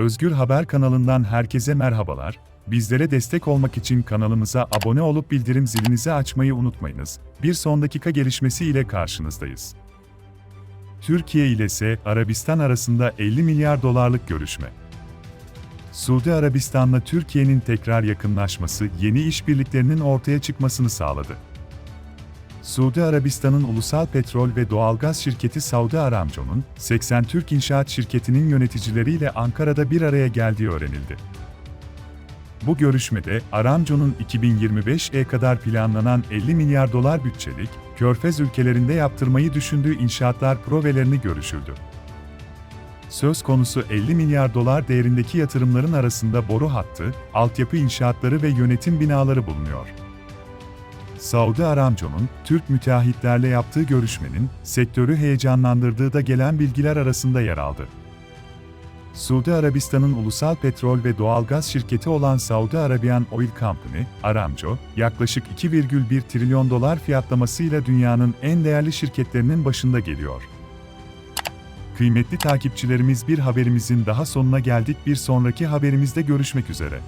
Özgür Haber kanalından herkese merhabalar. Bizlere destek olmak için kanalımıza abone olup bildirim zilinizi açmayı unutmayınız. Bir son dakika gelişmesi ile karşınızdayız. Türkiye ile ise Arabistan arasında 50 milyar dolarlık görüşme. Suudi Arabistan'la Türkiye'nin tekrar yakınlaşması yeni işbirliklerinin ortaya çıkmasını sağladı. Suudi Arabistan'ın ulusal petrol ve doğalgaz şirketi Saudi Aramco'nun 80 Türk İnşaat Şirketi'nin yöneticileriyle Ankara'da bir araya geldiği öğrenildi. Bu görüşmede Aramco'nun 2025'e kadar planlanan 50 milyar dolar bütçelik, Körfez ülkelerinde yaptırmayı düşündüğü inşaatlar projelerini görüşüldü. Söz konusu 50 milyar dolar değerindeki yatırımların arasında boru hattı, altyapı inşaatları ve yönetim binaları bulunuyor. Saudi Aramco'nun Türk müteahhitlerle yaptığı görüşmenin sektörü heyecanlandırdığı da gelen bilgiler arasında yer aldı. Suudi Arabistan'ın ulusal petrol ve doğalgaz şirketi olan Saudi Arabian Oil Company, Aramco, yaklaşık 2,1 trilyon dolar fiyatlamasıyla dünyanın en değerli şirketlerinin başında geliyor. Kıymetli takipçilerimiz bir haberimizin daha sonuna geldik. Bir sonraki haberimizde görüşmek üzere.